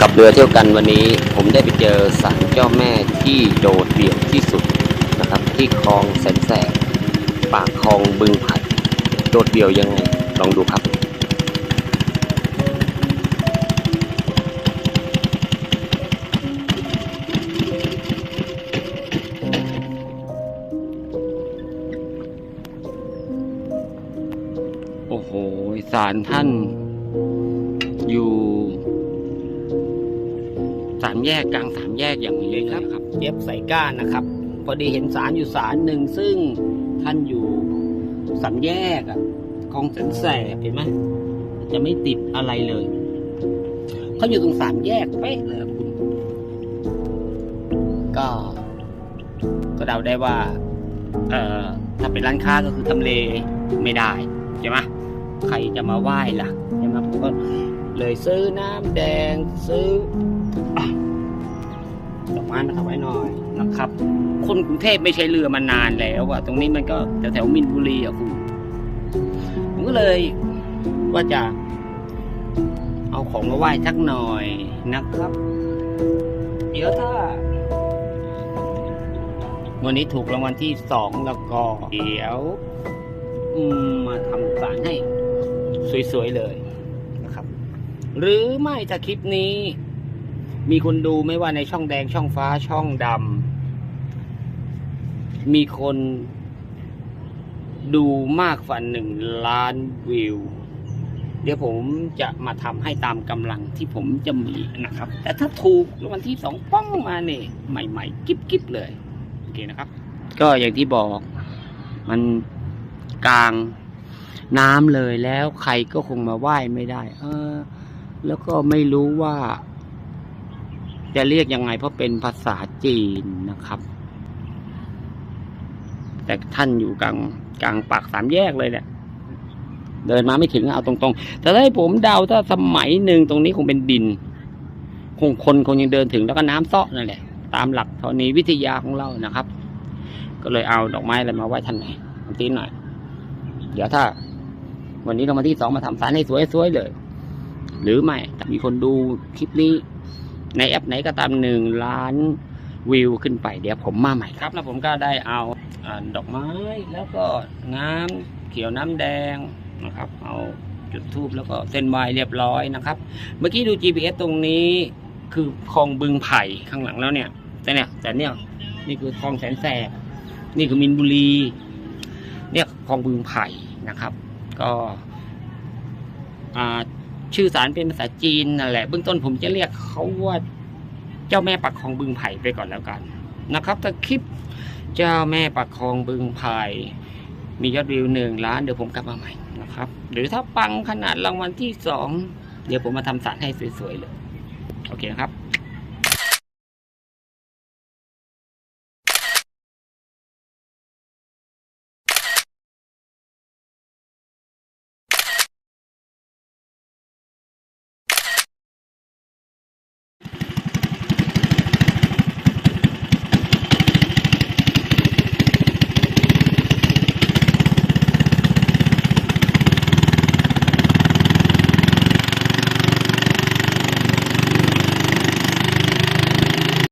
กับเรือเที่ยวกันวันนี้ผมได้ไปเจอศาลเจ้าแม่ที่โดดเดี่ยวที่สุดนะครับ ที่คลองแสนแสบปากคลองบึงไผ่โดดเดี่ยวยังไงลองดูครับโอ้โหศาลท่านอยู่ สามแยกกลางสามแยกอย่างนี้เลยครับเย็บใส่ก้านนะครับ พอดีเห็นสารอยู่สารหนึ่งซึ่งท่านอยู่สามแยกอะคลองแสนแสบเห็นไหมจะไม่ติดอะไรเลยเขาอยู่ตรงสามแยกเป๊ะเลยคุณก็ ก็เดาได้ว่า เอ่อถ้าเป็นร้านค้าก็คือทำเลไม่ได้ใช่ไหมใครจะมาไหว้ล่ะใช่ไหมผมก็เลยซื้อน้ำแดงซื้อ ไม้มาถวายหน่อยนะครับ คนกรุงเทพไม่ใช้เรือมานานแล้วอะตรงนี้มันก็แถวแถวๆมินบุรีอะคุณผมก็เลยว่าจะ เอาของมาไหว้สักหน่อยนะครับ เดี๋ยวถ้าวันนี้ถูกรางวัลที่สองแล้วก็เดี๋ยวมมาทำสารให้ สวยๆเลยนะครับ หรือไม่ถ้าคลิปนี้ มีคนดูไม่ว่าในช่องแดงช่องฟ้าช่องดำมีคนดูมากกว่าหนึ่งล้านวิว เดี๋ยวผมจะมาทำให้ตามกำลังที่ผมจะมีนะครับ แต่ถ้าถูกรางวัลที่สองป้องมาเนี่ยใหม่ๆ กิ๊บๆเลยโอเคนะครับ ก็อย่างที่บอก มันกลางน้ำเลยแล้วใครก็คงมาไหว้ไม่ได้ เออ แล้วก็ไม่รู้ว่า จะเรียกยังไงเพราะเป็นภาษาจีนนะครับ แต่ท่านอยู่กลางกลางปากสามแยกเลยเนี่ยเดินมาไม่ถึงเอาตรงๆแต่ถ้าให้ผมเดาถ้าสมัยหนึ่งตรงนี้คงเป็นดิน คงคนคงยังเดินถึงแล้วก็น้ำเซาะนั่นแหละ ตามหลักธรณีวิทยาของเรานะครับ ก็เลยเอาดอกไม้อะไรมาไหว้ท่านหน่อยตีนหน่อย เดี๋ยวถ้า วันนี้เรามาที่สองมาทำสารให้สวยๆเลย หรือไม่มีคนดูคลิปนี้ ในแอปไหนก็ตามหนึ่งล้านวิวขึ้นไปเดี๋ยวผมมาใหม่ครับ แล้วผมก็ได้เอาอดอกไม้แล้วก็น้ำเขียวน้ำแดงนะครับ เอาจุดทูบแล้วก็เส้นไหวเรียบร้อยนะครับ เมื่อกี้ดู GPS ตรงนี้คือคลองบึงไผ่ข้างหลังแล้วเนี่ย แต่เนี่ยแต่เนี่ยนี่คือคลองแสนแสบนี่คือมินบุรี เนี่ยคลองบึงไผ่นะครับ ก็อ่า ชื่อสารเป็นภาษาจีนนั่นแหละเบื้องต้นผมจะเรียกเขาว่าเจ้าแม่ปักคลองบึงไผ่ไปก่อนแล้วกันนะครับถ้าคลิปเจ้าแม่ปักคลองบึงไผ่มียอดวิวหนึ่งล้านเดี๋ยวผมกลับมาใหม่นะครับ หรือถ้าปังขนาดรางวัลที่สองเดี๋ยวผมมาทำสารให้สวยๆเลย โอเคนะครับ